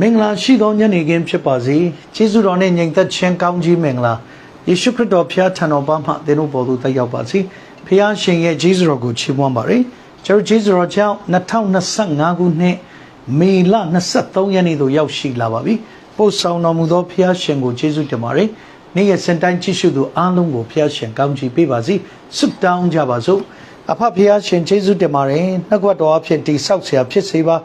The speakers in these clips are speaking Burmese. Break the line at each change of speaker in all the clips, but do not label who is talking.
မင်္ဂလာရှိသောညနေခင်းဖြစ်ပါစေကျေးဇူးတော်နဲ့ညီသက်ချင်းကောင်းကြီးမင်္ဂလာယေရှုခရစ်တော်ဖျားထံတော်ဘာမှသင်တို့ပေါ်သို့တက်ရောက်ပါစေဖျားရှင်ရဲ့ကျေးဇူးတော်ကိုချီးမွမ်းပါရစေကျွန်တော်ကျေးဇူးတော်ကြောင့်2025ခုနှစ်မေလ23ရက်နေ့သို့ရောက်ရှိလာပါပြီပို့ဆောင်တော်မူသောဖျားရှင်ကိုကျေးဇူးတင်ပါတယ်နေ့ရက်စင်တိုင်းကြည့်ရှုသူအားလုံးကိုဖျားရှင်ကောင်းချီးပေးပါစေဆုတောင်းကြပါစို့အဖဖျားရှင်ကျေးဇူးတင်ပါတယ်နှုတ်ကပတ်တော်အဖြစ်တိဆောက်เสียဖြစ်စေပါ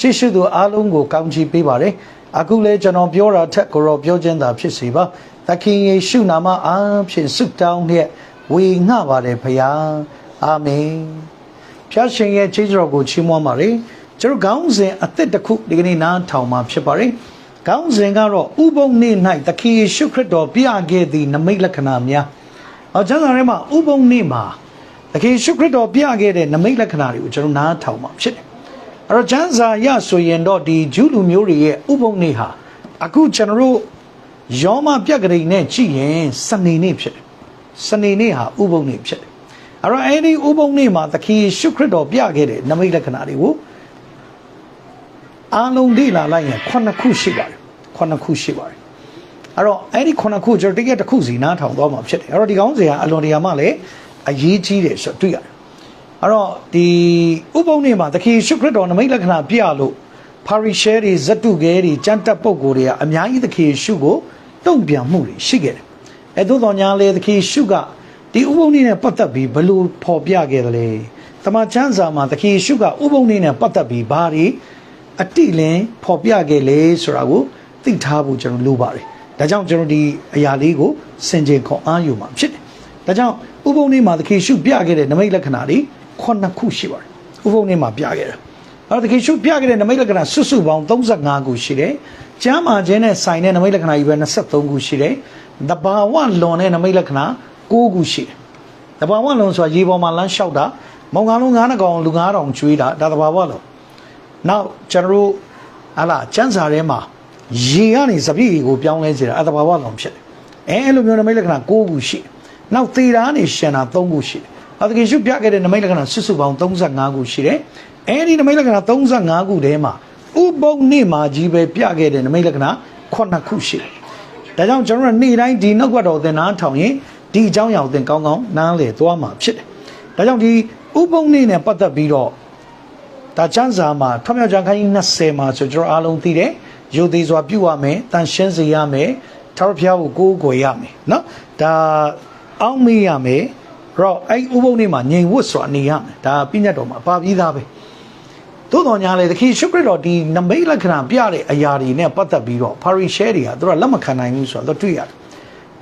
ကြည့်ရှုသူအားလုံးကိုကောင်းချီးပေးပါတယ်အခုလဲကျွန်တော်ပြောတာထက်ကိုတော့ပြောခြင်းသာဖြစ်စေပါသခင်ယေရှုနာမအားဖြင့်ဆုတောင်းလျက်ဝေငှပါတယ်ဖျားအာမင်ဖျားရှင်ရဲ့ကျေးဇူးတော်ကိုချီးမွမ်းပါတယ်ကျွန်တော်ခေါင်းစဉ်အသက်တစ်ခုဒီကနေ့နားထောင်မှာဖြစ်ပါတယ်ခေါင်းစဉ်ကတော့ဥပုံနေ့၌သခင်ယေရှုခရစ်တော်ပြခဲ့သည့်နမိတ်လက္ခဏာများ။အော်ကျမ်းစာထဲမှာဥပုံနေ့မှာသခင်ယေရှုခရစ်တော်ပြခဲ့တဲ့နမိတ်လက္ခဏာတွေကိုကျွန်တော်နားထောင်မှာဖြစ်တယ်။ အဲ့တော့ကျမ်းစာရဆိုရင်တော့ဒီဂျူးလူမျိုးတွေရဲ့ဥပုံနေ့ဟာအခုကျွန်တော်တို့ယောမပြက်ကလေးနဲ့ကြည့်ရင်စနေနေ့ဖြစ်တယ်။စနေနေ့ဟာဥပုံနေ့ဖြစ်တယ်။အဲ့တော့အဲ့ဒီဥပုံနေ့မှာသခင်ယေရှုခရစ်တော်ပြခဲ့တဲ့နမိတ်လက္ခဏာတွေကိုအားလုံးလေ့လာလိုက်ရင်ခုနှစ်ခုရှိပါတယ်ခုနှစ်ခုရှိပါတယ်အဲ့တော့အဲ့ဒီခုနှစ်ခုကျွန်တော်တကယ်တစ်ခုစီနားထောင်သွားမှာဖြစ်တယ်အဲ့တော့ဒီကောင်းစရာအလွန်တရာမှလည်းအရေးကြီးတယ်ဆိုတော့တွေ့ရတယ် အဲ့တော့ဒီဥပုံနေ့မှာသခင်ရှုခရစ်တော်နမိတ်လက္ခဏာပြလို့ပါရီရှဲတွေဇတုကဲတွေကြမ်းတက်ပုံကိုယ်တွေကအများကြီးသခင်ရှုကိုတုံ့ပြန်မှုတွေရှိခဲ့တယ်အဲ့သို့တော်ညာလေသခင်ရှုကဒီဥပုံနေ့နဲ့ပတ်သက်ပြီးဘယ်လိုဖော်ပြခဲ့သလဲတမန်ကျမ်းစာမှာသခင်ရှုကဥပုံနေ့နဲ့ပတ်သက်ပြီးဘာတွေအတိလင်းဖော်ပြခဲ့လေဆိုတာကိုသိထားဖို့ကျွန်တော်လိုပါတယ်။ဒါကြောင့်ကျွန်တော်ဒီအရာလေးကိုစင်ကြင်ခွန်အားယူမှာဖြစ်တယ်။ဒါကြောင့်ဥပုံနေ့မှာသခင်ရှုပြခဲ့တဲ့နမိတ်လက္ခဏာတွေ ခုနှစ်ခုရှိပါတယ်။ဥပုံနေ့မှာပြခဲ့တာ။အဲ့တော့သခင်ရှုပြခဲ့တဲ့နမိတ်လက္ခဏာစွတ်စွပေါင်း35ခုရှိတယ်။ကျမ်းမာခြင်းနဲ့ဆိုင်တဲ့နမိတ်လက္ခဏာကြီးပဲ23ခုရှိတယ်။တဘာဝလွန်တဲ့နမိတ်လက္ခဏာ9ခုရှိတယ်။တဘာဝလွန်ဆိုတာရေပေါ်မှာလမ်းလျှောက်တာမောင်ကားလုံး9ကောင်လူ9000ကျွေးတာဒါတဘာဝလွန်နောက်ကျွန်တော်တို့ဟာလာကျန်းစာထဲမှာရေကနေစပြည့်ကိုပြောင်းလဲစေတာအတဘာဝလောင်ဖြစ်တယ်အဲအဲ့လိုမျိုးနမိတ်လက္ခဏာ9ခုရှိတယ်နောက်သေတာကနေရှင်တာ3ခုရှိတယ် အသခင်ရှုပြခဲ့တဲ့နမိတ်လက္ခဏာစုစုပေါင်း35ခုရှိတယ်အဲဒီနမိတ်လက္ခဏာ35ခုထဲမှာဥပုံနေ့မှာကြီးပဲပြခဲ့တဲ့နမိတ်လက္ခဏာ9ခုရှိတယ်ဒါကြောင့်ကျွန်တော်တို့နေ့တိုင်းဒီနှုတ်ကပတ်တော်သင်နာထောင်ရင်ဒီအကြောင်းအရာကိုသင်ကောင်းကောင်းနားလည်သွားမှာဖြစ်တယ်ဒါကြောင့်ဒီဥပုံနေ့နဲ့ပတ်သက်ပြီးတော့ဒါချမ်းစာမှာထွမြောက်ကြံခိုင်း20မှာဆိုကျွန်တော်အားလုံးသိတယ်ယုတ်သေးစွာပြုရမယ်တန်ရှင်းစေရမယ်ထာဝရဘုရားကိုကိုးကွယ်ရမယ်နော်ဒါအောင်းမေးရမယ် တော့အဲ့ဥပုံနေ့မှာငြိမ်ဝတ်စွာနေရမယ်ဒါပြညတ်တော်မှာပါပြီးသားပဲသို့တော်ညာလေသခင်ရှုခရစ်တော်ဒီနမိတ်လက္ခဏာပြတဲ့အရာတွေနဲ့ပတ်သက်ပြီးတော့ဖာရီရှဲတွေကသူကလက်မခံနိုင်ဘူးဆိုတော့တွေ့ရတယ်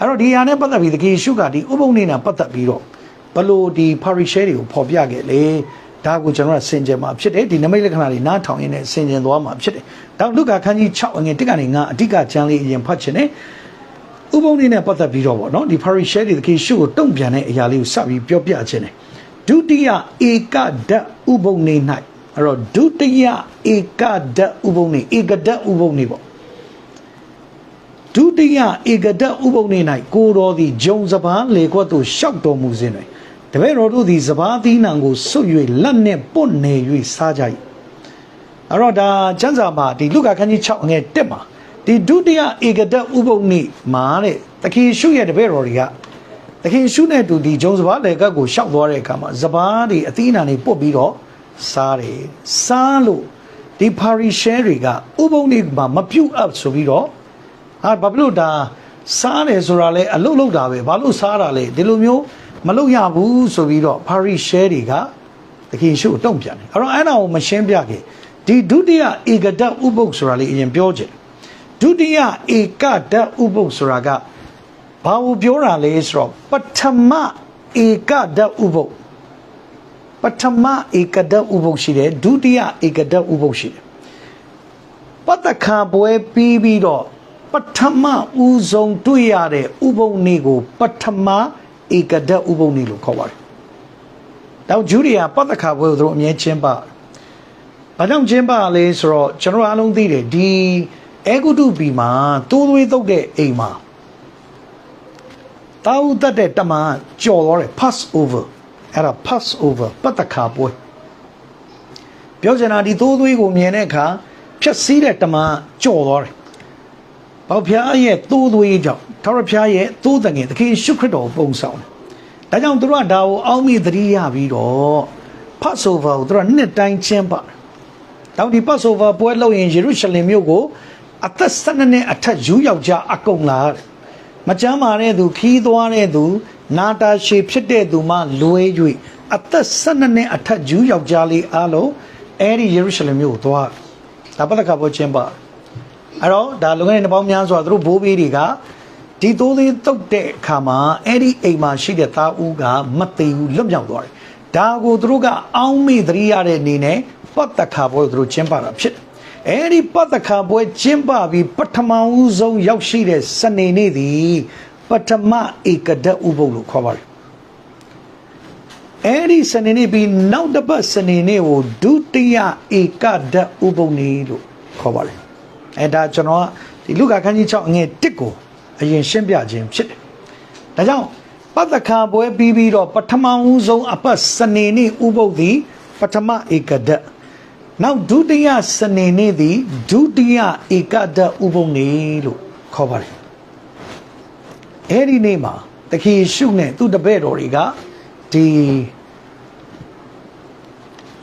အဲ့တော့ဒီအရာနဲ့ပတ်သက်ပြီးသခင်ရှုကဒီဥပုံနေ့နဲ့ပတ်သက်ပြီးတော့ဘလို့ဒီဖာရီရှဲတွေကိုဖော်ပြခဲ့လေဒါကိုကျွန်တော်ကဆင်ခြင်မှာဖြစ်တယ်ဒီနမိတ်လက္ခဏာတွေနားထောင်ရင်းနဲ့ဆင်ခြင်သွားမှာဖြစ်တယ်။ဒါလုကာခန်းကြီး6အငယ်1ကနေ9အဓိကကျမ်းလေးအရင်ဖတ်ချင်တယ်။ ဥပုံလေးနဲ့ပတ်သက်ပြီးတော့ဗောနော်ဒီ Pharisee တွေတခေရှုကိုတုံ့ပြန်တဲ့အရာလေးကိုစပြီးပြောပြခြင်းတယ်။ဒုတိယဧကဓာတ်ဥပုံနေ၌အဲ့တော့ဒုတိယဧကဓာတ်ဥပုံနေဧကဓာတ်ဥပုံနေပေါ့ဒုတိယဧကဓာတ်ဥပုံနေ၌ကိုတော်သည်ဂျုံစပားလေခွက်သို့ရှောက်တော်မူစဉ်တွင်တပည့်တော်တို့သည်စဘာသီးနှံကိုဆွတ်၍လက်နှင့်ပွတ်နေ၍စားကြ၏အဲ့တော့ဒါကျမ်းစာမှာဒီလုကာခန်းကြီး6ငယ်1မှာ ဒီဒုတိယဧကဒဥပုံနေ့မှာတဲ့တခင်ရှုရဲ့တပည့်တော်တွေကတခင်ရှုနဲ့တူဒီဂျုံစဘာလေကတ်ကိုရှောက်သွားတဲ့အခါမှာစဘာတွေအသီးနှံတွေပုတ်ပြီးတော့စားတယ်စားလို့ဒီပါရီရှဲတွေကဥပုံနေ့မှာမပြုတ်အပ်ဆိုပြီးတော့ဟာဘာဖြစ်လို့ဒါစားတယ်ဆိုတာလဲအလုတ်လုတ်တာပဲဘာလို့စားတာလဲဒီလိုမျိုးမလုပ်ရဘူးဆိုပြီးတော့ပါရီရှဲတွေကတခင်ရှုတုံ့ပြန်တယ်အဲ့တော့အဲ့ဒါကိုမရှင်းပြခင်ဒီဒုတိယဧကဒဥပုပ်ဆိုတာလေးအရင်ပြောချင် ဒုတိယဧကဒဥပုပ်ဆိုတာကဘာကိုပြောတာလဲဆိုတော့ပထမဧကဒဥပုပ်ပထမဧကဒဥပုပ်ရှိတယ်ဒုတိယဧကဒဥပုပ်ရှိတယ်ပတ္တခါပွဲပြီးပြီးတော့ပထမဦးဆုံးတွေ့ရတဲ့ဥပုံနေ့ကို ပထမဧကဒဥပုံနေလို့ခေါ်ပါတယ်။တောင်ဂျူရီယာပတ္တခါဘွဲကိုသူတို့အမြဲကျင်းပ။ဘာကြောင့်ကျင်းပလဲဆိုတော့ကျွန်တော်အားလုံးသိတယ်ဒီ အဲဂုတုပီမှာတိုးသွေးတုတ်တဲ့အိမ်မှာတာဝတတ်တဲ့တမန်ကြော်သွားတယ် pass over အဲ့ဒါ pass over ပတ္တခါပွဲပြောချင်တာဒီတိုးသွေးကိုမြင်တဲ့အခါဖြက်စီးတဲ့တမန်ကြော်သွားတယ်ဘောက်ဖျားရဲ့သိုးသွေးကြောင့်ထာဝရဘုရားရဲ့သိုးတငယ်သခင်ရှုခရစ်တော်ကိုပုံဆောင်တယ်ဒါကြောင့်သူတို့ကဒါကိုအောက်မေ့သတိရပြီးတော့ဖတ်ဆိုဗာကိုသူတို့ကနှစ်တိုင်းကျင်းပါတယ်တောင်ဒီပတ်ဆိုဗာပွဲလုပ်ရင်ယေရုရှလင်မြို့ကို အသက်၁၂နှစ်အထက်ယူယောက်ျားအကုန်လာတယ်မကြမ်းမာတဲ့သူခီးသွားတဲ့သူ နာတာရှည်ဖြစ်တဲ့သူမှလွဲ၍အသက်၁၂နှစ်အထက်ယူယောက်ျားလေးအားလုံးအဲ့ဒီယေရုရှလင်မြို့ကိုသွားဒါပတ်သက်ခါပေါ်ကျင်းပါအဲ့တော့ဒါလုံခဲ့တဲ့နှစ်ပေါင်းများစွာသူတို့ဘိုးဘေးတွေကဒီသိုးသေးတုတ်တဲ့အခါမှာအဲ့ဒီအိမ်မှာရှိတဲ့သားဦးကမသေးဘူးလွတ်မြောက်သွားတယ်ဒါကိုသူတို့ကအောင်းမေ့သတိရတဲ့အနေနဲ့ပတ်သက်ခါပေါ်သူတို့ကျင်းပတာဖြစ်တယ် အဲ့ဒီပတ်သက်ခါပွဲကျင်းပပြီးပထမဦးဆုံးရောက်ရှိတဲ့စနေနေ့သည်ပထမဧကဒဥပုပ်လို့ခေါ်ပါတယ်အဲ့ဒီစနေနေ့ပြီးနောက်တစ်ပတ်စနေနေ့ကိုဒုတိယဧကဒဥပုပ်နေ့လို့ခေါ်ပါတယ်အဲ့ဒါကျွန်တော်ကဒီလူကခန်းကြီး6အငယ်1ကိုအရင်ရှင်းပြခြင်းဖြစ်တယ်ဒါကြောင့်ပတ်သက်ခါပွဲပြီးပြီးတော့ပထမဦးဆုံးအပတ်စနေနေ့ဥပုပ်သည်ပထမဧကဒ နောက်ဒုတိယစနေနေ့သည်ဒုတိယဧကဒဥပုပ်နေ့လို့ခေါ်ပါတယ်အဲ့ဒီနေ့မှာတခင်ယေရှုနဲ့သူ့တပည့်တော်တွေကဒီ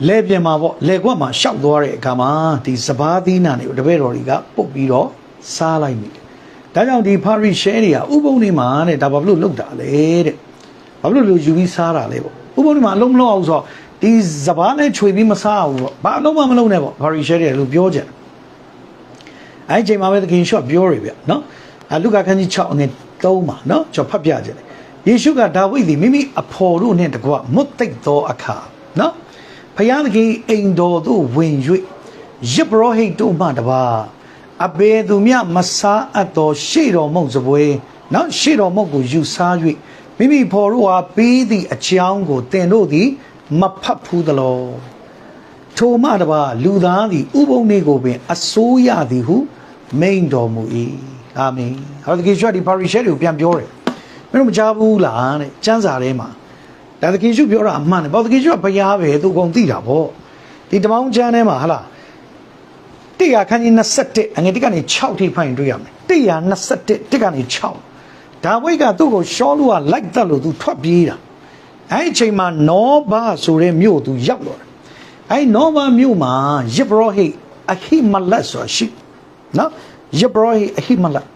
လဲပြင်မှာပေါ့လဲကွက်မှာရှောက်သွားတဲ့အခါမှာဒီစပားသီးနာတွေကိုတပည့်တော်တွေကပုတ်ပြီးတော့စားလိုက်မိတယ်။ဒါကြောင့်ဒီဖာရိရှဲတွေကဥပုံနေမှာတဲ့ဒါဘာဖြစ်လို့လုပ်တာလဲတဲ့။ဘာဖြစ်လို့လူယူပြီးစားတာလဲပေါ့။ဥပုံနေမှာအလုံးမလုံးအောင်ဆိုတော့ ဒီစပားနဲ့ခြွေပြီးမစားဘူးပေါ့။ဘာအလုံးမမလုံးနဲ့ပေါ့ဖာရိရှဲတွေလို့ပြောကြတယ်။အဲဒီချိန်မှာပဲသခင်ရှော့ပြောရဗျနော်။အလုကာခန်းကြီး6အငယ်3မှာနော်ကျွန်တော်ဖတ်ပြကြတယ်။ယေရှုကဒါဝိဒ်သည်မိမိအဖော်တို့နှင့်တကွမွတ်သိပ်သောအခါနော်ဖယားသခင်အိမ်တော်သို့ဝင်၍ယစ်ဘရောဟိတ်တို့မှတပါအဘေသူမြမစားအပ်သောရှေ့တော်မုတ်စပွဲနော်ရှေ့တော်မုတ်ကိုယူစား၍မိမိဖော်တို့ဟာပေးသည့်အကြောင်းကိုသင်တို့သည် မဖတ်ဘူးသလောထိုမှတပါလူသားသည်ဥပုံနေကိုပင်အစိုးရသည်ဟုမိန်တော်မူ၏အာမင်ဟောဒီကိစ္စဒီပါရီရှဲတွေကိုပြန်ပြောတယ်မင်းတို့မကြားဘူးလားတဲ့စံစာထဲမှာဒါသခင်ရှုပြောတာအမှန်တယ်ဘာသခင်ရှုကဘုရားပဲသူကုန်သိတာဗောဒီတမောင်းချမ်းထဲမှာဟလား100ခန်းကြီး21အငယ်1ကနေ6ထိဖိုင်တွေ့ရမယ်121 1ကနေ6ဒါဝိတ်ကသူ့ကိုရှောလူကလိုက်တက်လို့သူထွက်ပြေးတာ အဲ့ဒီအချိန်မှာနောဘဆိုတဲ့မြို့သူရောက်တော့တယ်အဲ့နောဘမြို့မှာယေဘရဟိအဟိမလတ်ဆိုရှိနော်ယေဘရဟိအဟိမလတ်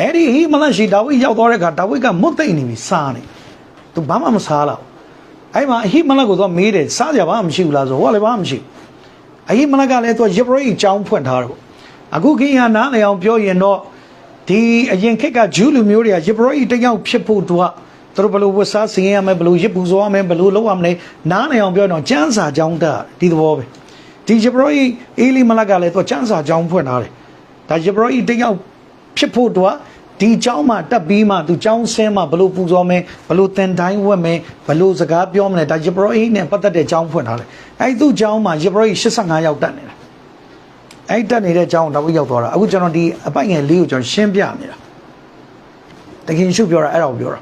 အဲ့ဒီအဟိမလတ်ရှိဒါဝိတ်ရောက်သွားတဲ့အခါဒါဝိတ်ကမွတ်သိမ့်နေပြီစားနေသူဘာမှမစားတော့အဲ့မှာအဟိမလတ်ကိုတော့မေးတယ်စားကြဘာမှမရှိဘူးလားဆိုဟောလည်းဘာမှမရှိဘူးအဟိမလတ်ကလည်းသူယေဘရဟိအကြောင်းဖွင့်ထားတယ်ပေါ့အခုခင်ဟာနားလည်အောင်ပြောရင်တော့ဒီအရင်ခေတ်ကဂျူးလူမျိုးတွေကယေဘရဟိတယောက်ဖြစ်ဖို့သူက သူတို့ဘယ်လိုဝတ်စားစင်ရမယ်ဘယ်လိုရစ်ပူဇော်ရမယ်ဘယ်လိုလုပ်ရမလဲနားလည်အောင်ပြောတော့ကျမ်းစာကြောင်းတာဒီသဘောပဲဒီယေဘရဟိအေလီမလတ်ကလည်းသူကျမ်းစာကြောင်းဖွင့်ထားတယ်ဒါယေဘရဟိတယောက်ဖြစ်ဖို့သူကဒီเจ้าမှာတက်ပြီးမှသူเจ้าဆင်းမှဘလို့ပူဇော်မယ်ဘလို့တန်တိုင်းဝက်မယ်ဘလို့စကားပြောမလဲဒါယေဘရဟိနဲ့ပတ်သက်တဲ့เจ้าဖွင့်ထားတယ်အဲဒီသူ့เจ้าမှာယေဘရဟိ85ယောက်တက်နေတာအဲ့တက်နေတဲ့เจ้าဒါဝိရောက်သွားတာအခုကျွန်တော်ဒီအပိုက်ငယ်လေးကိုကျွန်တော်ရှင်းပြနေတာတခင်ရှုပြောတာအဲ့ဒါကိုပြောတာ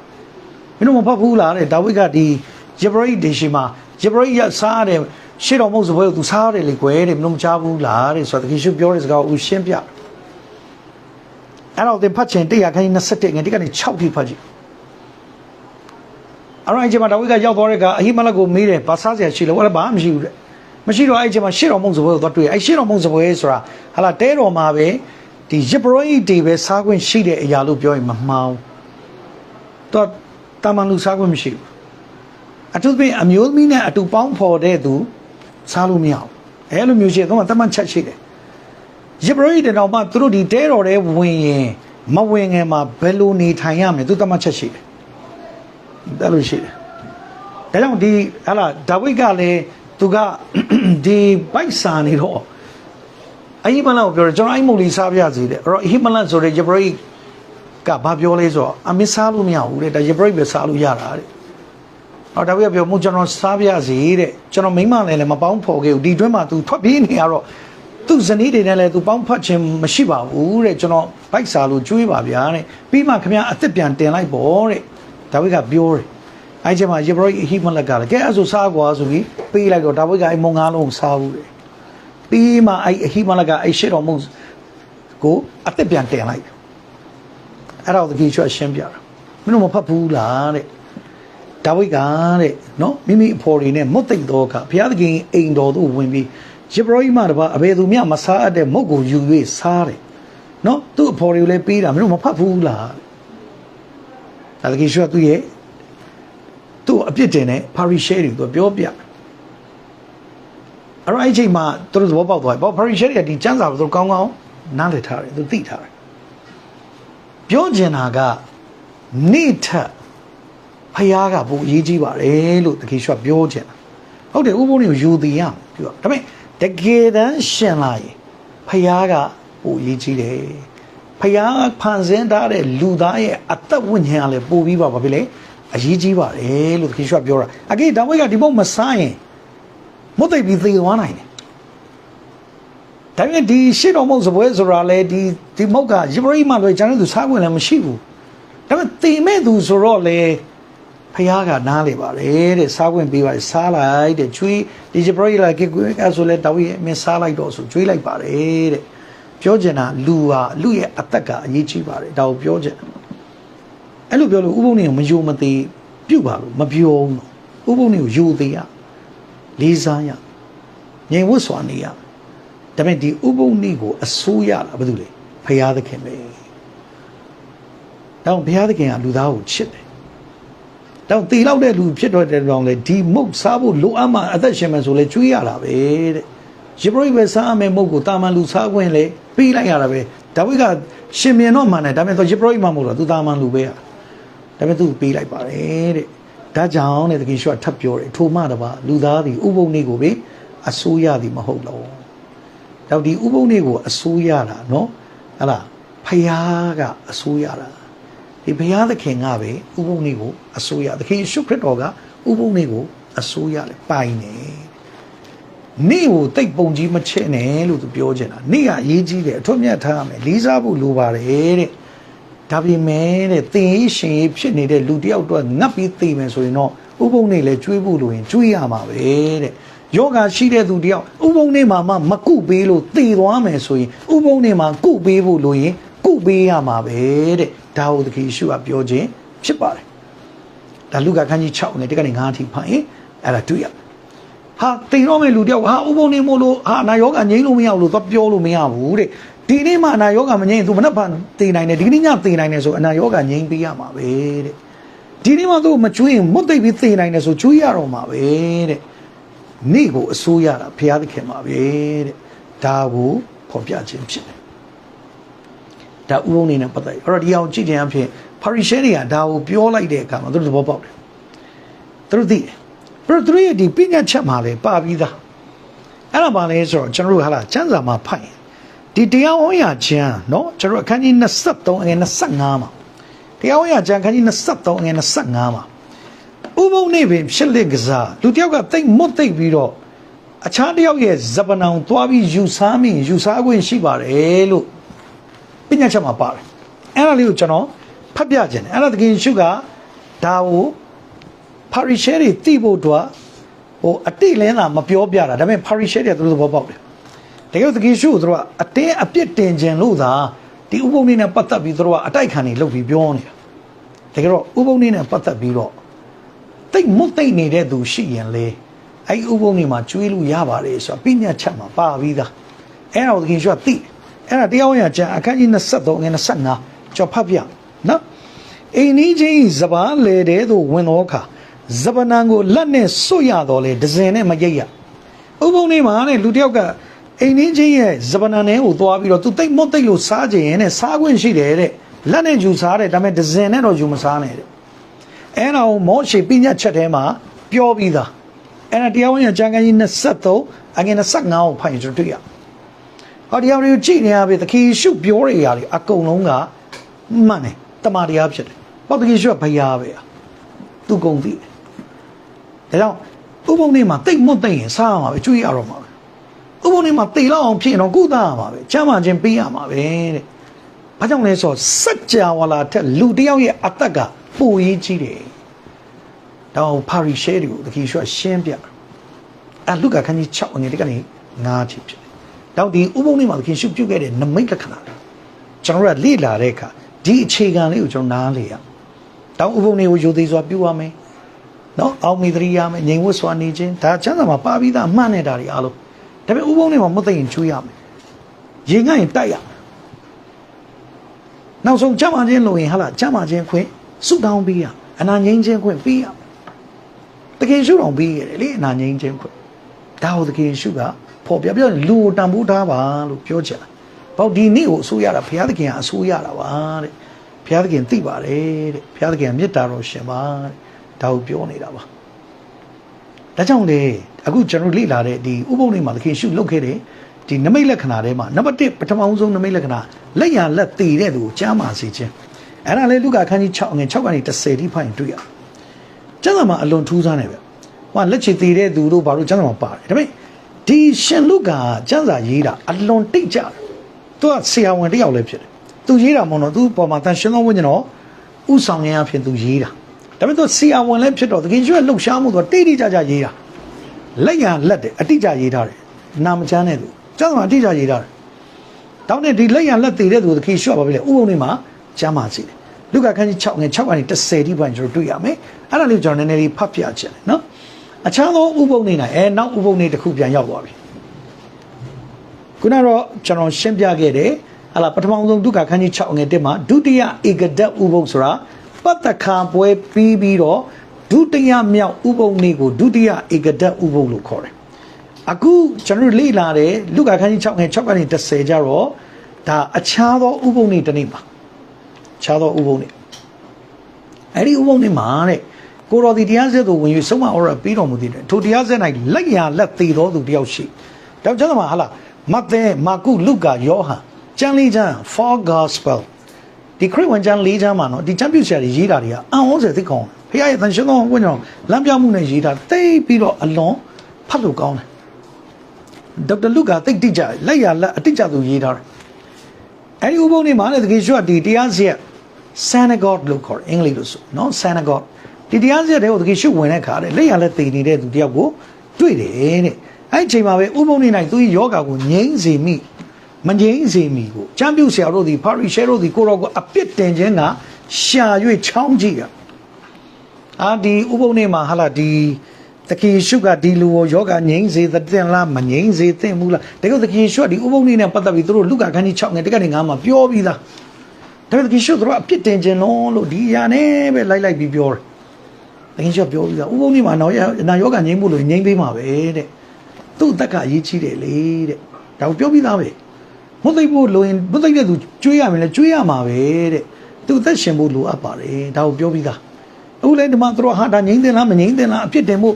မင်းတို့မဖတ်ဘူးလားတဲ့ဒါဝိကဒီယေဘရဟိဒေရှိမှာယေဘရဟိရစားတယ်ရှေ့တော်မဟုတ်စပွဲကိုသူစားတယ်လေကွယ်တဲ့မင်းတို့မကြားဘူးလားတဲ့ဆိုတော့တခင်ရှုပြောတဲ့စကားကိုဦးရှင်းပြတယ်အဲ့တော့သင်ဖတ်ချင်100ခန်းကြီး21ငယ်1ကနေ6ထိဖတ်ကြည့်အဲ့တော့အဲ့ဒီမှာဒါဝိဒ်ကရောက်သွားတဲ့ကအဟိမလကိုမေးတယ်ဘာစားစရာရှိလဲဟောလည်းဘာမှမရှိဘူးတဲ့မရှိတော့အဲ့ဒီမှာရှေ့တော်မုံစပွဲကိုသွားတွေ့အဲ့ရှေ့တော်မုံစပွဲဆိုတာဟာလာတဲတော်မှာပဲဒီရစ်ပရိုဟိတေပဲစားခွင့်ရှိတဲ့အရာလို့ပြောရင်မမှားဘူးတော့ တာမန်လူစားခွင့်မရှိဘူးအထူးသဖြင့်အမျိုးသမီးနဲ့အတူပေါင်းဖော်တဲ့သူစားလို့မရဘူးအဲ့လိုမျိုးရှိတော့တမန်ချက်ရှိတယ်ယေဘရဟိတတော်မှသူတို့ဒီတဲတော်ထဲဝင်ရင်မဝင်ငယ်မှာဘယ်လိုနေထိုင်ရမလဲသူတတ်မှတ်ချက်ရှိတယ်။ဒါလိုရှိတယ်။ဒါကြောင့်ဒီဟာလာဒါဝိဒ်ကလည်းသူကဒီပိုက်စာနေတော့အဟိမလကိုပြောတယ်ကျွန်တော်အဲ့မုတ်လေးစားပြစီတဲ့အဲ့တော့အဟိမလဆိုတဲ့ယေဘရဟိ ကဘာပြောလဲဆိုတော့အမစားလို့မရဘူးတဲ့ဒါယေဘရဟိပဲစားလို့ရတာတဲ့။အော်ဒါဝိဒ်ကပြောမှုကျွန်တော်စားပြစီတဲ့ကျွန်တော်မိမလည်းလည်းမပေါင်းဖော်ခဲ့ဘူးဒီတွင်းမှာသူထွက်ပြေးနေရတော့သူ့ဇနီးတွေနဲ့လည်းသူပေါင်းဖတ်ခြင်းမရှိပါဘူးတဲ့ကျွန်တော်ဘိုက်စာလို့ကြွေးပါဗျာတဲ့ပြီးမှခင်ဗျာအစ်စ်ပြန်တင်လိုက်ပေါ့တဲ့ဒါဝိဒ်ကပြောတယ်အဲကျမှယေဘရဟိဟိမလက်ကလည်းကဲအဲ့ဆိုစားကွာဆိုပြီးပေးလိုက်တော့ဒါဝိဒ်ကအဲ့မုံငါးလုံးစားဘူးတဲ့ပြီးမှအဲ့အဟိမလကအဲ့ရှေ့တော်မုတ်ကိုအသက်ပြန်တင်လိုက် အဲ့ဒါကိုတကယ်ချွတ်ရှင်းပြတာမင်းတို့မဖတ်ဘူးလားတဲ့ဒါဝိဒ်ကတဲ့နော်မိမိအဖော်တွေနဲ့မွတ်သိမ့်တော့ကဘုရားသခင်အိမ်တော်သို့ဝင်ပြီးယေဘရဟိမတပါအဘယ်သူမျှမစားအပ်တဲ့မုတ်ကိုယူ၍စားတယ်နော်သူ့အဖော်တွေကိုလည်းပေးတာမင်းတို့မဖတ်ဘူးလားဒါတကယ်ချွတ်သူ့ရဲ့သူ့အပြစ်တင်တဲ့ပါရီရှဲတွေကိုသူပြောပြတယ်အဲ့တော့အဲ့ဒီအချိန်မှာသူတို့သဘောပေါက်သွားပြီပေါ့ပါရီရှဲတွေကဒီစံစာကိုသူတို့ကောင်းကောင်းနားလည်ထားတယ်သူသိထားတယ် ပြောချင်တာကနေ့ထက်ဖယားကပိုအရေးကြီးပါတယ်လို့တခေရွှတ်ပြောချင်တာဟုတ်တယ်ဥပုံတွေကိုယူတည်ရမယ်ပြောဒါပေမဲ့တကယ်တမ်းရှင်လာရင်ဖယားကပိုအရေးကြီးတယ်ဖယားဖန်ဆင်းထားတဲ့လူသားရဲ့အသက်ဝိညာဉ်ကလည်းပိုပြီးပါဘာဖြစ်လဲအရေးကြီးပါတယ်လို့တခေရွှတ်ပြောတာအကေဒါဝိတ်ကဒီဘုတ်မစားရင်မတ်သိပ်ပြီးသေသွားနိုင်တယ် ဒါပေမဲ့ဒီရှစ်တော်မုတ်စပွဲဆိုတာလေဒီဒီမုတ်ကယေဘရိမှလွယ်ကျွန်တော်တို့စားခွင့်လည်းမရှိဘူးဒါပေမဲ့တေမဲ့သူဆိုတော့လေဖះကနားလေပါတယ်တဲ့စားခွင့်ပေးပါတယ်စားလိုက်တဲ့ကျွေးဒီယေဘရိလာကေကွေကဆိုလေတောင်းရဲ့အမင်းစားလိုက်တော့ဆိုကျွေးလိုက်ပါတယ်တဲ့ပြောချင်တာလူဟာလူရဲ့အသက်ကအရေးကြီးပါတယ်ဒါကိုပြောချင်တယ်အဲ့လိုပြောလို့ဥပုံနေကိုမယုံမသေးပြုတ်ပါလို့မပြောဘူးဥပုံနေကိုယုံသေးရလေးစားရငြိမ်ဝတ်စွာနေရ ဒါပေမဲ့ဒီဥပုံနေကိုအစိုးရတာဘာလို့လဲဖရာသခင်ပဲတောင်းဘုရားသခင်ကလူသားကိုချစ်တယ်တောင်းတေလောက်တဲ့လူဖြစ်တော့တဲ့တောင်းလေဒီမုတ်စားဖို့လိုအပ်မှအသက်ရှင်မယ်ဆိုလဲကျွေးရတာပဲတဲ့ယေဘရိပဲစားအမယ်မုတ်ကိုတာမန်လူစားခွင့်လေပေးလိုက်ရတာပဲဒါဝိဒ်ကရှင်မြင်တော့မှန်တယ်ဒါပေမဲ့သူယေဘရိမှမဟုတ်တော့သူတာမန်လူပဲရဒါပေမဲ့သူပေးလိုက်ပါတယ်တဲ့ဒါကြောင့်တဲ့တကယ်ရှော့ထပ်ပြောတယ်ထိုမှတပါလူသားသည်ဥပုံနေကိုပဲအစိုးရသည်မဟုတ်တော့ တော့ဒီဥပုံနေကိုအစိုးရတာเนาะဟလာဖယားကအစိုးရတာဒီဘုရားသခင်ကပဲဥပုံနေကိုအစိုးရသခင်ယေရှုခရစ်တော်ကဥပုံနေကိုအစိုးရလေပိုင်နေနေ့ကိုတိတ်ပုံကြီးမချစ်နဲ့လို့သူပြောချင်တာနေ့ကအရေးကြီးတယ်အထွတ်မြတ်ထားရမယ်လေးစားဖို့လိုပါတယ်တဲ့ဒါပေမဲ့တဲ့သင်ရေးရှင်ရေးဖြစ်နေတဲ့လူတယောက်တော့ငတ်ပြီးသိမယ်ဆိုရင်တော့ဥပုံနေလဲကျွေးဖို့လိုရင်ကျွေးရမှာပဲတဲ့ ယောဂရှိတဲ့သူတယောက်ဥပုံနေမှာမကုပေးလို့သေသွားမယ်ဆိုရင်ဥပုံနေမှာကုပေးဖို့လိုရင်ကုပေးရမှာပဲတဲ့ဒါဟုသခင်ယေရှုကပြောခြင်းဖြစ်ပါတယ်ဒါလူကခန်းကြီး6နဲ့တကနေ9အထိဖတ်ရင်အဲ့ဒါတွေ့ရဟာတိမ်တော့မဲ့လူတယောက်ဟာဥပုံနေမို့လို့ဟာနာယောဂငြိမ်းလို့မရဘူးလို့သွားပြောလို့မရဘူးတဲ့ဒီနေ့မှအနာယောဂမငြိမ်းသူမနှက်ဖန်တည်နိုင်တယ်ဒီနေ့ညတည်နိုင်တယ်ဆိုအနာယောဂငြိမ်းပေးရမှာပဲတဲ့ဒီနေ့မှသူမကျွေးရင်မွတ်သိပ်ပြီးတည်နိုင်တယ်ဆိုကျွေးရတော့မှာပဲတဲ့ နေ့ကိုအစိုးရတာဘုရားသခင်မှာပဲတဲ့ဒါကိုဖော်ပြခြင်းဖြစ်တယ်ဒါဥပုံနေနဲ့ပတ်သက်အဲ့တော့ဒီအောင်ကြည့်ခြင်းအဖြစ်ပါရီရှဲတွေကဒါကိုပြောလိုက်တဲ့အခါမှာသူတို့သဘောပေါက်တယ်သူတို့သိတယ်ဘယ်သူတို့ရဲ့ဒီပညာချက်မှာလေပါပြီးသားအဲ့ဒါပါလဲဆိုတော့ကျွန်တော်တို့ဟာလာစံစာမှာဖတ်ရင်ဒီတရားဟောရာကျမ်းเนาะကျွန်တော်အခန်းကြီး23အငယ်25မှာတရားဟောရာကျမ်းအခန်းကြီး23အငယ်25မှာ ဥပုံနေပင်ဖြစ်လက်ကစားလူတယောက်ကတိတ်မွတ်သိပ်ပြီးတော့အခြားတယောက်ရဲ့ဇပနောင်သွားပြီးယူဆားမိယူဆားခွင့်ရှိပါတယ်လို့ပညာချက်မှာပါတယ်အဲ့ဒါလေးကိုကျွန်တော်ဖတ်ပြခြင်းတယ်အဲ့ဒါတကယ်ရှုကဒါကိုပါရီရှဲတွေတိဖို့တော့ဟိုအတိလင်းတာမပြောပြတာဒါပေမဲ့ပါရီရှဲတွေသူတို့သဘောပေါက်တယ်တကယ်တကယ်ရှုသူတို့ကအတင်းအပြစ်တင်ခြင်းလို့သာဒီဥပုံနေနဲ့ပတ်သက်ပြီးသူတို့ကအတိုက်ခံနေလုပ်ပြီးပြောနေတာတကယ်တော့ဥပုံနေနဲ့ပတ်သက်ပြီးတော့ တိတ်မွတ်တိတ်နေတဲ့သူရှိရင်လေအဲ့ဥပုံနေမှာကျွေးလို့ရပါတယ်ဆိုတာပြညာချက်မှာပါပြီးသားအဲ့ဒါကိုတကယ်ရှုကသိအဲ့ဒါတရားဝင်ကျန်အခန်းကြီး23ငွေ25ကြော်ဖတ်ပြနော်အိမ်ကြီးချင်းဇဘာလေတဲ့သို့ဝင်တော့အခါဇဗနန်ကိုလက်နဲ့စွတ်ရတော့လေဒဇင်နဲ့မရိပ်ရဥပုံနေမှာတဲ့လူတယောက်ကအိမ်ကြီးချင်းရဲ့ဇဗနန်နဲ့ကိုသွားပြီးတော့သူတိတ်မွတ်တိတ်လို့စားကြရင်နဲ့စားခွင့်ရှိတယ်တဲ့လက်နဲ့ယူစားတယ်ဒါပေမဲ့ဒဇင်နဲ့တော့ယူမစားနဲ့တဲ့ အဲ့ဒါကိုမောရှေပြညတ်ချက်ထဲမှာပြောပြီးသားအဲ့ဒါတရားဝင်ကျမ်းခန်းကြီး23အငယ်25ကိုဖတ်ရင်ကျွန်တော်တွေ့ရဟောတရားတွေကိုကြည့်နေရပြီသခင်ယေရှုပြောတဲ့ຢာတွေအကုန်လုံးကမှန်တယ်တမန်တရားဖြစ်တယ်ဟောသခင်ယေရှုကဘုရားပဲသူကုန်သိတယ်ဒါကြောင့်ဥပုံနေမှာတိတ်မွတ်တိတ်ရင်စားရမှာပဲကျွေးရတော့မှာပဲဥပုံနေမှာတေလောက်အောင်ဖြစ်ရင်တော့ကုသရမှာပဲချမ်းသာခြင်းပေးရမှာပဲတဲ့ဘာကြောင့်လဲဆိုတော့စัจ java လာထက်လူတယောက်ရဲ့အသက်က ပိုရေးကြီးတယ်ဒါအောင်ပါရီရှဲတွေကိုသခင်ယေရှုကရှင်းပြအဲလူကခန်းကြီး6အငယ်တကနေ9ချဖြစ်တယ်တောက်ဒီဥပုံလေးမှာသခင်ရှုပြုခဲ့တဲ့နမိတ်လက္ခဏာတွေကျွန်တော်တို့ကလေ့လာတဲ့အခါဒီအခြေခံလေးကိုကျွန်တော်နားလေရတောက်ဥပုံလေးကိုယူသေးစွာပြုရမယ်နော်အောက်မီတရိယာမယ်ငြိမ်ဝတ်စွာနေခြင်းဒါချမ်းသာမှာပါပြီးသားအမှန်နဲ့ဒါတွေအားလုံးဒါပေမဲ့ဥပုံလေးမှာမသိရင်ကျွေးရမယ်ရေငတ်ရင်တိုက်ရမယ်နောက်ဆုံးကြမ်းမာခြင်းလို့ရင်ဟာလားကြမ်းမာခြင်းခွင့် ဆုတောင်းပေးရအနာငြိမ်းခြင်းခွင့်ပေးရတကယ်ရှုတော်ပေးရတယ်လေအနာငြိမ်းခြင်းခွင့်ဒါဟုတ်တကယ်ရှုကဖော်ပြပြောရင်လူကိုတန်ဖိုးထားပါလို့ပြောချင်တာပေါ့ဒီနေ့ကိုအစိုးရတာဘုရားသခင်ကအစိုးရတာပါတဲ့ဘုရားသခင်သိပါတယ်တဲ့ဘုရားသခင်ကမေတ္တာတော်ရှင်ပါတဲ့ဒါကိုပြောနေတာပါဒါကြောင့်လေအခုကျွန်တော်လေ့လာတဲ့ဒီဥပုံလေးမှာသခင်ရှုလုပ်ခဲ့တဲ့ဒီနမိတ်လက္ခဏာထဲမှာနံပါတ်1ပထမဆုံးနမိတ်လက္ခဏာလက်ရလက်တည်တဲ့သူကိုကြားမှာစေခြင်း အဲ့ဒါလေလူကခန်းကြီး6ငွေ6ကနေ10တိဖိုင်တွေ့ရကျမ်းစာမှာအလွန်ထူးဆန်းတယ်ဗျဟိုကလက်ချေတည်တဲ့သူတို့ဘာလို့ကျမ်းစာမှာပါတယ်ဒါပေမဲ့ဒီရှင်လူကကျမ်းစာရေးတာအလွန်တိတ်ကြတယ်သူကဆရာဝန်တစ်ယောက်လည်းဖြစ်တယ်သူရေးတာမဟုတ်တော့သူပေါ်မှာတန်ရှင်သောဝိညာဉ်တော်ဥဆောင်ရန်အဖြစ်သူရေးတာဒါပေမဲ့သူဆရာဝန်လည်းဖြစ်တော့တကယ်ကျွတ်လှုပ်ရှားမှုတော့တိတ်တိတ်ကြကြရေးတာလက်ရလက်တယ်အတိတ်ကြရေးထားတယ်နာမချမ်းတဲ့သူကျမ်းစာမှာအတိတ်ကြရေးထားတယ်တောင်းတဲ့ဒီလက်ရလက်တည်တဲ့သူတကယ်ရှော့ပါပြီလေဥပုံလေးမှာ ကျမ်းမာစီတယ်လူကခန်းကြီး6ငယ်6ကနေ10တိပိုင်းကျွန်တော်တွေ့ရမယ်အဲ့ဒါလေးကိုကျွန်တော်နည်းနည်းလေးဖတ်ပြချင်တယ်နော်အခြားသောဥပုံနေနိုင်အဲနောက်ဥပုံနေတစ်ခုပြန်ရောက်သွားပြီခုနကတော့ကျွန်တော်ရှင်းပြခဲ့တယ်ဟာလာပထမဆုံးဒုက္ခခန်းကြီး6ငယ်1မှာဒုတိယဧကဒတ်ဥပုံဆိုတာပတ္တခါပွဲပြီးပြီးတော့ဒုတိယမြောက်ဥပုံနေကိုဒုတိယဧကဒတ်ဥပုံလို့ခေါ်တယ်အခုကျွန်တော်လေ့လာတယ်လူကခန်းကြီး6ငယ်6ကနေ10ကျတော့ဒါအခြားသောဥပုံနေတစ်နေ့မှာ ခြားသောဥပုံနေအဲ့ဒီဥပုံနေမှာတဲ့ကိုတော်ဒီတရားစက်ကိုဝင်၍ဆုံးမဩရပြီးတော်မူသည်တဲ့ထိုတရားစက်၌လက်ရလက်သေးတော်သူတယောက်ရှိတောက်ကျမ်းမှာဟာလားမဿဲမာကုလုကာယောဟန်ကျမ်းလေးချမ်း for gospel ဒီခရစ်ဝင်ကျမ်းလေးချမ်းမှာနော်ဒီချမ်းပြုဆရာတွေရေးတာတွေကအံ့ဩစရာသိကောင်းတယ်ဖခင်ရဲ့တန်ရှင်သောဝိညာဉ်လမ်းပြမှုနဲ့ရေးတာတိတ်ပြီးတော့အလွန်ဖတ်လို့ကောင်းတယ်ဒေါက်တာလုကာတိတ်တိကျလက်ရလက်အတိကျသူရေးထားတယ်အဲ့ဒီဥပုံနေမှာလည်းတကယ်ရှို့ဒီတရားစရက် synagogue လို့ခေါ်တယ်အင်္ဂလိပ်လို့ဆိုနော် synagogue ဒီတရားစရက်တွေကိုတကယ်ရှို့ဝင်တဲ့ခါတဲ့လက်ရလက်တည်နေတဲ့သူတယောက်ကိုတွေ့တယ်တဲ့အဲ့ဒီအချိန်မှာပဲဥပုံနေနိုင်သူရဲ့ယောဂါကိုငြိမ်းစေမိမငြိမ်းစေမိကိုကျမ်းပြုဆရာတို့ဒီပါရီရှဲတို့ဒီကိုရောကိုအပြစ်တင်ခြင်းကရှာ၍ချောင်းကြည့်ရအာဒီဥပုံနေမှာဟာလာဒီတခင်ယေရှုကဒီလူကိုယောဂငြိမ်းစေတဲ့တင်လားမငြိမ်းစေတဲ့ဘူးလားတကယ်တခင်ယေရှုကဒီဥပုံနေနဲ့ပတ်သက်ပြီးသူတို့လူကခန်းကြီး6ငယ်တကနေ9မှာပြောပြီးသား ဒါပေမဲ့တခင်ယေရှုတို့ကအပြစ်တင်ခြင်းလုံးလို့ဒီအရာနဲ့ပဲလိုက်လိုက်ပြီးပြောတယ်တခင်ယေရှုပြောပြီးသားဥပုံနေမှာတော့နာယောဂငြိမ်းဖို့လို့ငြိမ်းပေးမှာပဲတဲ့သူ့အသက်ကအရေးကြီးတယ်လေတဲ့ဒါကိုပြောပြီးသားပဲမသိဖို့လိုရင်မသိတဲ့သူကျွေးရမယ်လေကျွေးရမှာပဲတဲ့သူအသက်ရှင်ဖို့လိုအပ်ပါတယ်ဒါကိုပြောပြီးသားအခုလည်းဒီမှာသူတို့ဟာဒါငြိမ်းတယ်လားမငြိမ်းတယ်လားအဖြစ်တင်ဖို့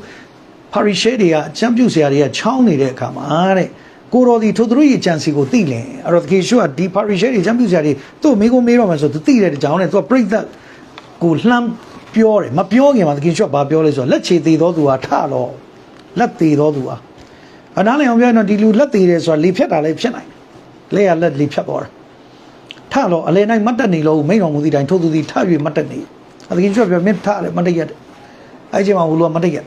ပါရီရှဲတွေကချမ်းပြုတ်ဆရာတွေကချောင်းနေတဲ့အခါမှာတဲ့ ကိုတော်ဒီထိုသူတို့ရဲ့ကြံစီကိုသိလင်အဲ့တော့တကယ်ရှိုးကဒီပါရီရှဲတွေချမ်းပြုတ်ဆရာတွေသူ့မိကိုမေးတော့မှဆိုသူသိတဲ့ကြောင်းနဲ့သူကပြိသက်ကိုလှမ်းပြောတယ်မပြောခင်မှာတကယ်ရှိုးကဘာပြောလဲဆိုတော့လက်ချေသေးတော်သူဟာထတော့လက်သေးတော်သူဟာအနားလည်းအောင်ပြောရင်တော့ဒီလူလက်သေးတယ်ဆိုတာလေဖြတ်တာလည်းဖြစ်နိုင်တယ်လက်ရလက်လေဖြတ်သွားတာထတော့အလဲနိုင်မတ်တက်နေလို့မိန်တော်မူသည့်တိုင်ထို့သူသည်ထ၍မတ်တက်နေအတကယ်ကျွတ်ပြောမင်းထတယ်မတ်တက်ရတယ်အဲ့ချိန်မှာဘုလိုမတ်တက်ရ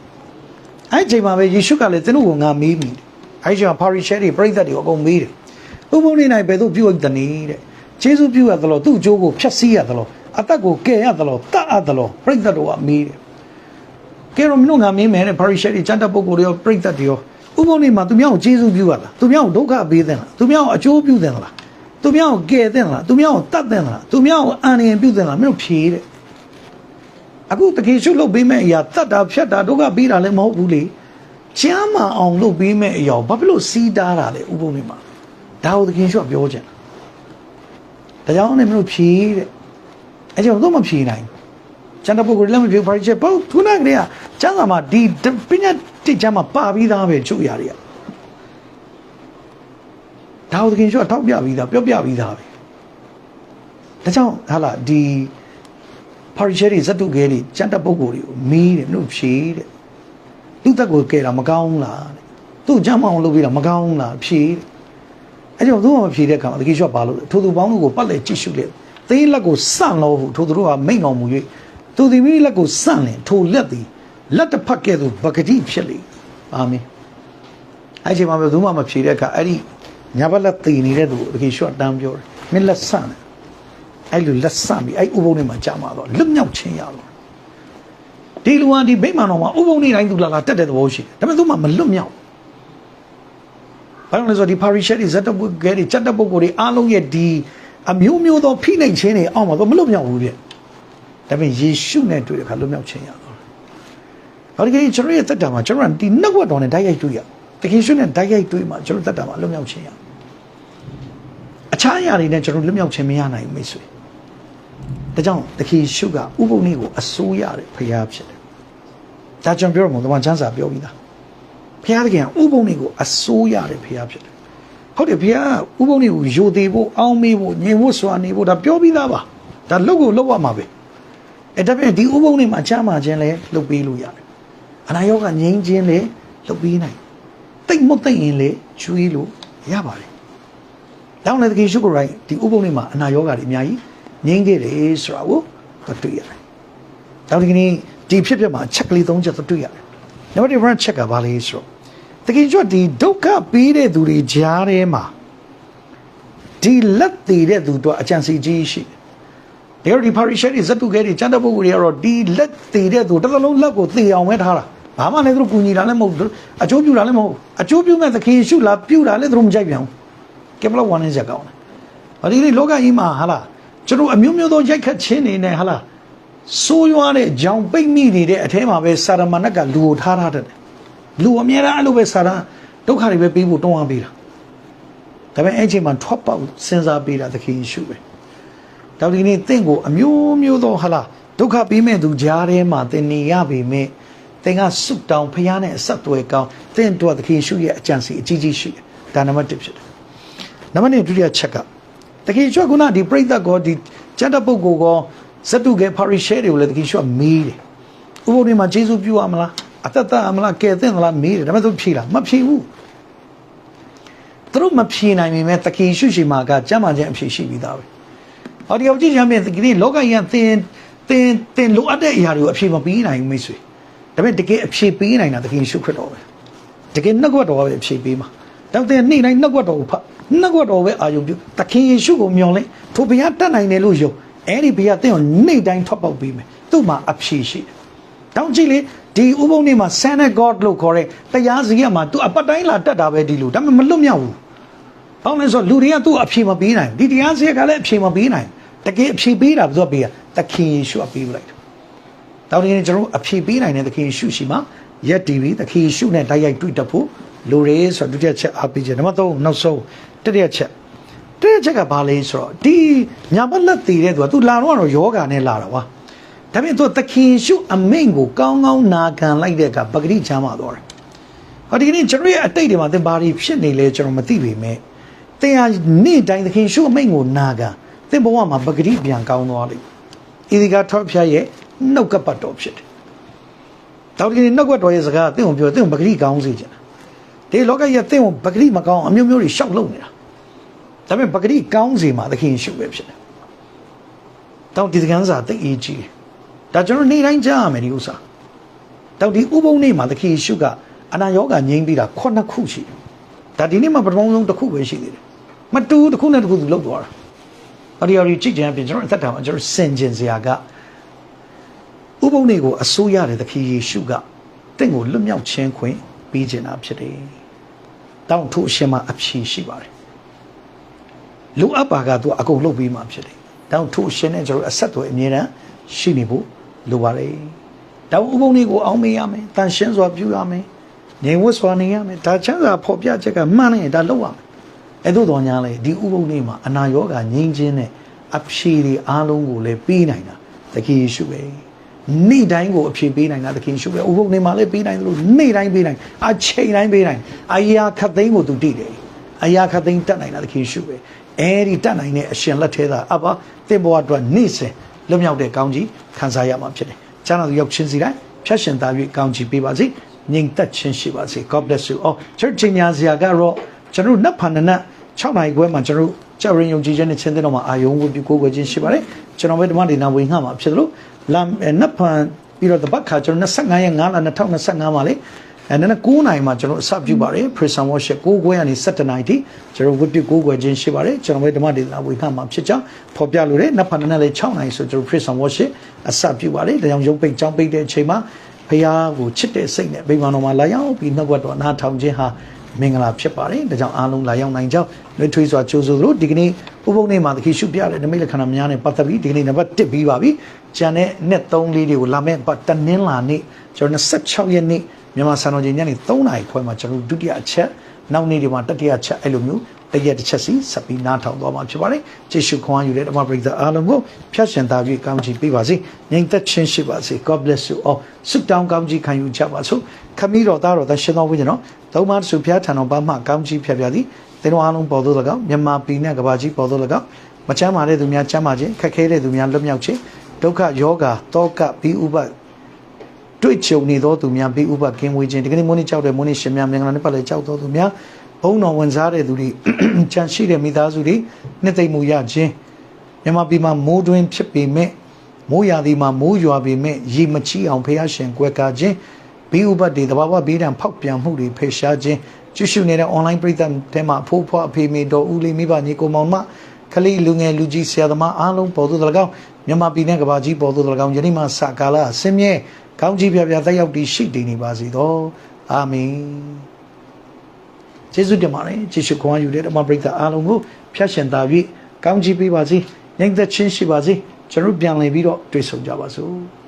အဲ့ချိန်မှာပဲယေရှုကလည်းသင်တို့ကိုငါမေးမိတယ် အဲ့ချိန်မှာပါရီရှဲတွေပြိဿတ်တွေအကုန်မေးတယ်ဥပုံနေနိုင်ဘယ်သို့ပြုတ်တဲ့နေတဲ့ယေရှုပြုတ်ရသလိုသူ့အကျိုးကိုဖျက်ဆီးရသလိုအသက်ကိုကယ်ရသလိုတတ်ရသလိုပြိဿတ်တို့ကမေးတယ်ကဲတော့မင်းတို့ငါမေးမယ်တဲ့ပါရီရှဲတွေစံတဲ့ပုဂ္ဂိုလ်တွေရောပြိဿတ်တွေရောဥပုံနေမှာသူများကိုကျေးဇူးပြုရလားသူများကိုဒုက္ခပေးတဲ့လားသူများကိုအကျိုးပြုတဲ့လားသူများကိုကယ်တဲ့လားသူများကိုတတ်တဲ့လားသူများကိုအန္တရာယ်ပြုတဲ့လားမင်းတို့ဖြေတဲ့အခုတကယ်ရှုပ်လုပ်ပေးမဲ့အရာတတ်တာဖြတ်တာဒုက္ခပေးတာလည်းမဟုတ်ဘူးလေ ကျမ်းမာအောင်လုပ်ပေးမဲ့အရာဘာဖြစ်လို့စီးတားတာလဲဥပုံနေမှာဒါကိုတကယ်ရှုပ်ပြောချင်တာဒါကြောင့်လည်းမင်းတို့ဖြေတဲ့အဲကြောင့်တော့မဖြေနိုင်ကျန်တဲ့ပုဂ္ဂိုလ်လည်းမဖြေဘာချက်ပေါ့ခုနကတည်းကကျမ်းစာမှာဒီပညာတိကျမ်းမှာပါပြီးသားပဲချုပ်ရတွေကဒါကိုသခင်ရှုထောက်ပြပြီးသားပြောပြပြီးသားပဲဒါကြောင့်ဟာလာဒီပါရီချယ်တွေဇတ်တုကဲတွေကြံတဲ့ပုံကိုယ်တွေကိုမီးတယ်မလို့ဖြေးတဲ့ သူ့တက်ကိုကဲတာမကောင်းလားတဲ့သူ့ကြမ်းမအောင်လုပ်ပြီးတာမကောင်းလားဖြေးတဲ့အဲကြောင့်သူ့မဖြေတဲ့အခါမှာသခင်ရှုဘာလို့ထိုသူပေါင်းတို့ကိုပတ်လေကြည့်ရှုလေသေးလက်ကိုစန့်လို့ထိုသူတို့ကမိန်တော်မူ၍သူဒီမိလက်ကိုစန့်လင်ထိုလက်သည်လက်တစ်ဖက်ကဲ့သို့ဗကတိဖြစ်လေအာမင်အဲ့ချိန်မှာဘယ်သူမှမဖြေတဲ့အခါအဲ့ဒီညာဘက်လက်တည်နေတဲ့သူကိုတကယ်ရှော့တန်းပြောတယ်မင်းလက်ဆန့်တယ်အဲ့လိုလက်ဆန့်ပြီးအဲ့ဥပုံနဲ့မှကြာမှာတော့လွတ်မြောက်ခြင်းရတော့ ဒီလူဟာဒီဗိမာန်တော်မှာဥပုံနေတိုင်းသူလာလာတက်တဲ့သဘောရှိတယ်ဒါပေမဲ့သူမှမလွတ်မြောက်ဘာလို့လဲဆိုတော့ဒီပါရီရှက်တွေဇက်တပ်ပုတ်ကဲတွေချက်တပ်ပုတ်ကိုတွေအားလုံးရဲ့ဒီအမျိုးမျိုးသောဖိနှိပ်ခြင်းတွေအောက်မှာတော့မလွတ်မြောက်ဘူးပြဒါပေမဲ့ယေရှုနဲ့တွေ့တဲ့အခါလွတ်မြောက်ခြင်းရတော့ဟောဒီကိကျွန်တော်ရဲ့တက်တာမှာကျွန်တော်ကဒီနှုတ်ဝတ်တော်နဲ့ဓာတ်ရိုက်တွေ့ရတကယ်ရှုနဲ့ဓာတ်ရိုက်တွေ့မှာကျွန်တော်တက်တာမှာလွတ်မြောက်ခြင်းရအခြားအရာတွေနဲ့ကျွန်တော်လွတ်မြောက်ခြင်းမရနိုင်ဘူးမိတ်ဆွေဒါကြောင့်တခင်ရှုကဥပုံနည်းကိုအစိုးရတဲ့ဖရားဖြစ်တယ် ဒါကျွန်တော်ပြောမှာတော့ချမ်းစာပြောပြီးသားဖရားတခင်ကဥပုံနည်းကိုအစိုးရတဲ့ဖရားဖြစ်တယ်ဟုတ်တယ်ဖရားဥပုံနည်းကိုယိုသေးဖို့အောင်းမေးဖို့ညင်ဖို့စွာနေဖို့ဒါပြောပြီးသားပါဒါလုတ်ကိုလုတ်ရမှာပဲအဲ့ဒါပြင်ဒီဥပုံနည်းမှာချမ်းမာခြင်းလဲလုတ်ပေးလို့ရတယ်အနာရောဂါငြိမ်းခြင်းလဲလုတ်ပေးနိုင်တိတ်မတိတ်ရင်လေကျွေးလို့ရပါတယ်။တောင်းလည်းတကယ်ရှုကိုရိုင်းဒီဥပုံလေးမှာအနာရောဂါတွေအများကြီးငြိမ်းခဲ့တယ်ဆိုတာကိုတွေ့ရတယ်။တောင်းဒီကနေ့ ဒီဖြစ်ဖြစ်မှာချက်ကလေး၃ချက်တွေ့ရတယ်။နံပါတ်1 run check ကဘာလဲဆိုတော့တကယ်ကျွတ်ဒီဒုက္ခပေးတဲ့သူတွေကြားထဲမှာဒီလက်သေးတဲ့သူတို့အကြံစီကြီးရှိတယ်။ဒီဒီပါရီရှယ်ဇက်တူကဲတွေစံတပုဂ္ဂိုလ်တွေကတော့ဒီလက်သေးတဲ့သူတစ်သလုံးလက်ကိုသေအောင်ပဲထားတာ။ဘာမှလည်းသူတို့ကူညီတာလည်းမဟုတ်ဘူးအကျိုးပြုတာလည်းမဟုတ်အကျိုးပြုမဲ့သခင်ယေရှုလာပြုတာလည်းသူတို့မကြိုက်ပြန်ဘူးကဲဘလောက်ဝမ်းနေစရာကောင်းလဲဒီနေ့လောကကြီးမှာဟာလားကျွန်တော်အမျိုးမျိုးသောရိုက်ခတ်ခြင်းတွေနဲ့ဟာလား ဆိုးရွားတဲ့ကြောင်ပိတ်မိနေတဲ့အထဲမှာပဲစာရမဏတ်ကလူကိုထားထားတယ်လူအများအားအဲ့လိုပဲစာရဒုက္ခတွေပဲပေးဖို့တွန်းအားပေးတာဒါပေမဲ့အဲ့ချိန်မှာထွက်ပေါက်စဉ်းစားပေးတာသခင်ယေရှုပဲတောက်ဒီနေ့တင့်ကိုအမျိုးမျိုးသောဟာလားဒုက္ခပေးမဲ့သူကြားထဲမှာသင်နေရပေမဲ့သင်ကစွတ်တောင်ဖျားနဲ့အဆက်သွယ်ကောင်းသင်တို့သခင်ရှုရဲ့အကြံစီအကြီးကြီးရှိတယ်ဒါနံပါတ်1ဖြစ်တယ်နံပါတ်2ဒုတိယချက်ကတခင်ရှုကခုနဒီပြိဿကောဒီစက်တပုတ်ကိုကော ဇတုကေပါရီရှဲတွေကိုလည်းတခင်ရှုမေးတယ်ဥပုဒ်တွေမှာဂျေဇုပြုရမလားအသက်သက်အမလားကဲသင့်သလားမေးတယ်ဒါပေမဲ့သူဖြေလားမဖြေဘူးသူတို့မဖြေနိုင်ပေမဲ့တခင်ရှုရှိမှာကကြမ်းမာခြင်းအဖြေရှိပြီးသားပဲဟောဒီအောင်ကြည့်ရမယ်ဒီနေ့လောကကြီးကသင်သင်သင်လိုအပ်တဲ့အရာတွေကိုအဖြေမပေးနိုင်ဘူးမိတ်ဆွေဒါပေမဲ့တကယ်အဖြေပေးနိုင်တာသခင်ရှုခရစ်တော်ပဲတကယ်နှုတ်ကပတ်တော်ပဲအဖြေပေးမှာတော့သင်နေ့တိုင်းနှုတ်ကပတ်တော်ကိုဖတ်နှုတ်ကပတ်တော်ပဲအာယုံပြုသခင်ယေရှုကိုမျှော်လင့်ထိုဘုရားတတ်နိုင်တယ်လို့ယုံ အဲ့ဒီဘုရားသင်ကိုနေ့တိုင်းထွက်ပေါက်ပေးမယ်သူ့မှာအဖြေရှိတယ်တောင်းကြည့်လေဒီဥပုံနေ့မှာ Santa God လို့ခေါ်တဲ့တရားစီရမှာ तू အပတ်တိုင်းလာတက်တာပဲဒီလိုဒါပေမဲ့မလွတ်မြောက်ဘူးဘာလို့လဲဆိုတော့လူတွေကသူ့အဖြေမပေးနိုင်ဒီတရားစီရကလည်းအဖြေမပေးနိုင်တကယ်အဖြေပေးတာဘယ်သူကပေးရသခင်ယေရှုကပေးလိုက်တယ်တောင်းနေကျွန်တော်အဖြေပေးနိုင်တဲ့သခင်ယေရှုရှိမှရက်တီဗီသခင်ယေရှုနဲ့တိုက်ရိုက်တွေ့တတ်ဖို့လိုရဲဆိုတော့ဒုတိယချက်အားပေးချက်နံပါတ်3နောက်ဆုံးတတိယချက် တတိယချက်ကဘာလဲဆိုတော့ဒီညာဘက်လက်တည်တဲ့သူကသူလာတော့တော့ယောဂာနဲ့လာတာကွာဒါပေမဲ့သူသခင်ယေရှုအမိန့်ကိုကောင်းကောင်းနာခံလိုက်တဲ့အခါပဂရိချမ်းသာသွားတယ်ဟောဒီကနေ့ကျွန်တော်ရဲ့အတိတ်တွေမှာသင်ဘာတွေဖြစ်နေလဲကျွန်တော်မသိပေမဲ့သင်ဟာနေ့တိုင်းသခင်ယေရှုအမိန့်ကိုနာခံသင်ဘဝမှာပဂရိပြန်ကောင်းသွားလိမ့်မယ်ဣဒီကထောက်ဖျားရဲ့နှုတ်ကပတ်တော်ဖြစ်တယ်။တောက်ဒီနှုတ်ကပတ်တော်ရဲ့စကားတင့်ကိုပြောတင့်ကိုပဂရိကောင်းစေချင်တာ။ဒီလောကကြီးကတင့်ကိုပဂရိမကောင်းအမျိုးမျိုးတွေရှောက်လုံနေတာ။ ဒါပေမဲ့ပဂရိကောင်းစေမှာသခင်ရှုပဲဖြစ်တယ်။တောက်ဒီစကားစာတိတ်အေးကြီးတယ်။ဒါကျွန်တော်နေ့တိုင်းကြားရမယ်ဒီဥစ္စာ။တောက်ဒီဥပုံနေ့မှာသခင်ရှုကအနာရောဂါငြိမ်းပြီးတာခုနှစ်ခုရှိတယ်။ဒါဒီနေ့မှာပထမဆုံးတစ်ခုပဲရှိသေးတယ်။မတူတစ်ခုနဲ့တစ်ခုသူလောက်သွားတာ။အရီအရီကြည့်ကြံပြင်ကျွန်တော်အသက်တာမှာကျွန်တော်စင်ကျင်စရာကဥပုံတွေကိုအစိုးရတဲ့သခင်ယေရှုကတင့်ကိုလွတ်မြောက်ခြင်းခွင့်ပေးခြင်းတာဖြစ်တယ်။တောင်းထို့အရှင်မအဖြေရှိပါတယ်။ လူအပ်ပါကသူအကုန်လုပ်ပေးမှဖြစ်တယ်။တောင်းထို့အရှင်နဲ့ကျွန်တော်အဆက်တွေအမြဲတမ်းရှိနေဖို့လိုပါတယ်။တောင်းဥပုံတွေကိုအောင်းမေးရမယ်။တန်ရှင်းစွာပြုရမယ်။ငြိမ်ဝတ်စွာနေရမယ်။ဒါချမ်းသာဖော်ပြချက်ကမှန်နေဒါလုပ်ရမယ်။အဲ့တို့တော်ညာလေဒီဥပုံတွေမှာအနာရောဂါငြိမ်းခြင်းနဲ့အဖြေတွေအားလုံးကိုလည်းပေးနိုင်တာသခင်ယေရှုပဲ။နေ့တိုင်းကိုအဖြေပေးနိုင်တာသခင်ရှုပဲဥပုပ်နေမှာလည်းပေးနိုင်တယ်လို့နေ့တိုင်းပေးနိုင်အချိန်တိုင်းပေးနိုင်အရာခတ်သိမ်းကိုသူတည်တယ်အရာခတ်သိမ်းတတ်နိုင်တာသခင်ရှုပဲ အဲဒီတတ်နိုင်တဲ့အရှင်လက်ထဲသာအဘသင်ဘဝအတွက်နေ့စဉ်လွတ်မြောက်တဲ့ကောင်းကြီးခံစားရမှာဖြစ်တယ်ကျမ်းတော်ရောက်ချင်းစီတိုင်းဖြတ်ရှင်သား၍ကောင်းချီးပေးပါစေငြိမ်သက်ခြင်းရှိပါစေ God bless you all church ညာစရာကတော့ကျွန်တော်နတ်ဖန်နန6နိုင်ခွဲမှာကျွန်တော်ကြောက်ရင်ယုံကြည်ခြင်းနဲ့ချင်းတဲ့တော့မှာအာယုံကိုပြုကိုးကွယ်ခြင်းရှိပါတယ်ကျွန်တော်ပဲဓမ္မဒေနာဝင်ငှမှာဖြစ်တယ်လို့လမ်နတ်ဖန်ပြီးတော့တပတ်ခါကျွန်တော်25ရက်9လ2025မှာလေ အဲနည်းနည်း9နိုင်မှာကျွန်တော်အစပြုပါတယ် prison worship 9ခွဲကနေ17နိုင်ထိကျွန်တော်ဝတ်ပြု9ခွဲခြင်းရှိပါတယ်ကျွန်တော်ဝေဓမ္မဒေသနာဝေခမှာဖြစ်ကြောင်းဖော်ပြလိုတယ်နောက်ဖန်နဲ့လည်း6နိုင်ဆိုကျွန်တော် prison worship အစပြုပါတယ်ဒါကြောင့်ရုပ်ပိတ်ကြောင်းပိတ်တဲ့အချိန်မှာဖះကိုချစ်တဲ့စိတ်နဲ့ဗိမာန်တော်မှာလာရောက်ပြီးနှုတ်ဘတ်တော်အနာထောင်ခြင်းဟာမင်္ဂလာဖြစ်ပါတယ်ဒါကြောင့်အားလုံးလာရောက်နိုင်ကြောင်းနှွေးထွေးစွာကြိုးဆိုသလိုဒီကနေ့ဥပုံနေ့မှာသခင်ရှုပြတဲ့နမိတ်လက္ခဏာများနဲ့ပတ်သက်ပြီးဒီကနေ့နံပါတ်1ပြီးပါပြီကျန်တဲ့နှစ်3လေးတွေကိုလာမဲ့ပတ်တနင်္လာနေ့ကျွန်တော်26ရက်နေ့ မြန်မာစံတော်ချိန်ညနေ3နာရီခွဲမှာကျွန်တော်ဒုတိယအချက်နောက်နေ့ဒီမှာတတိယအချက်အဲ့လိုမျိုးတရက်တစ်ချက်စီဆက်ပြီးနားထောင်သွားမှာဖြစ်ပါတယ်ကျေးဇူးခွန်အားယူတဲ့ဓမ္မပရိသတ်အားလုံးကိုဖျက်ရှင်သာပြီးကောင်းချီးပေးပါစေငြိမ်သက်ခြင်းရှိပါစေ God bless you all ဆုတောင်းကောင်းချီးခံယူကြပါစို့ခမည်းတော်သားတော်သရှင်တော်ဝိညာဉ်တော်သုံးပါးစုဖျားထံတော်ဘာမှကောင်းချီးဖြတ်ပြသည်သင်တို့အားလုံးပေါ်သို့၎င်းမြန်မာပြည်နဲ့ကမ္ဘာကြီးပေါ်သို့၎င်းမချမ်းမာတဲ့သူများချမ်းမာခြင်းခက်ခဲတဲ့သူများလွတ်မြောက်ခြင်းဒုက္ခယောဂတောကဘီဥပ တွေ့ကြုံနေသောသူများဘီဥပကင်းဝေးခြင်းဒီကနေ့မိုးနေ့ကြောက်တဲ့မိုးနေ့ရှင်များမင်္ဂလာနဲ့ပတ်လည်းကြောက်သောသူများဘုံတော်ဝင်စားတဲ့သူတွေကြံရှိတဲ့မိသားစုတွေနှစ်သိမ့်မှုရခြင်းမြန်မာပြည်မှာမိုးတွင်းဖြစ်ပေမဲ့မိုးရာသီမှာမိုးရွာပေမဲ့ရေမချီအောင်ဖះရှင်ကွယ်ကာခြင်းဘီဥပတွေတဘာဝဘေးဒဏ်ဖောက်ပြန်မှုတွေဖေရှားခြင်းကျူးရှုနေတဲ့ online ပရိသတ်ထဲမှာအဖိုးဖွားအဖေမေတော်ဦးလေးမိဘညီကိုမောင်မ ခလေးလူငယ်လူကြီးဆရာသမားအားလုံးပေါ်သူတလကောင်မြန်မာပြည်နဲ့ကမ္ဘာကြီးပေါ်သူတလကောင်ယနေ့မှစကာလအစင်းမြဲကောင်းကြီးပြပြတက်ရောက်တည်ရှိတည်နေပါစေသောအာမင်ကျေးဇူးတင်ပါတယ်ကျေးဇူးခွန်အားယူတဲ့ဓမ္မပရိသတ်အားလုံးကိုဖျက်ရှင်သာပြီးကောင်းကြီးပေးပါစေညှိမ့်သက်ခြင်းရှိပါစေကျွန်တော်ပြန်လည်ပြီးတော့တွေ့ဆုံကြပါစို့